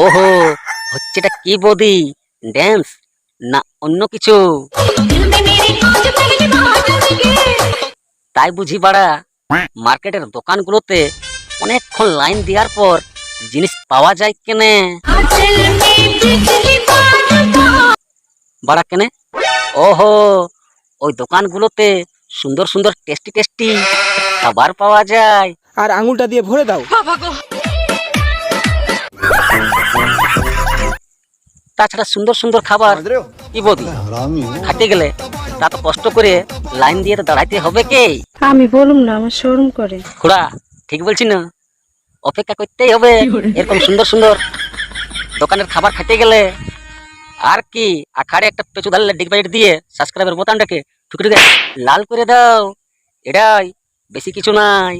ওহো হচ্ছেটা কি বদি ড্যান্স না অন্য কিছু তাই বুঝি বাড়া মার্কেটের দোকানগুলোতে অনেকক্ষণ লাইন দেওয়ার পর জিনিস পাওয়া যায় কেনে বাড়া কেনে ওহো ওই দোকানগুলোতে সুন্দর সুন্দর টেস্টি টেস্টি খাবার পাওয়া যায়। আর আঙুলটা দিয়ে ভরে দাও। তাছাড়া সুন্দর সুন্দর খাবার কি বৌদি খাইতে গেলে তা তো কষ্ট করে লাইন দিয়ে তো দাঁড়াইতে হবে কে? আমি বলুম না আমার শোরুম করে। খুড়া ঠিক বলছি না? অপেক্ষা করতেই হবে। এরকম সুন্দর সুন্দর দোকানের খাবার খেতে গেলে আর কি? আখাড়ে একটা পেঁচু ধারলে ডিগবাইট দিয়ে সাবস্ক্রাইবের বোতামটাকে ঠুকে ঠুকে লাল করে দাও এটাই বেশি কিছু নাই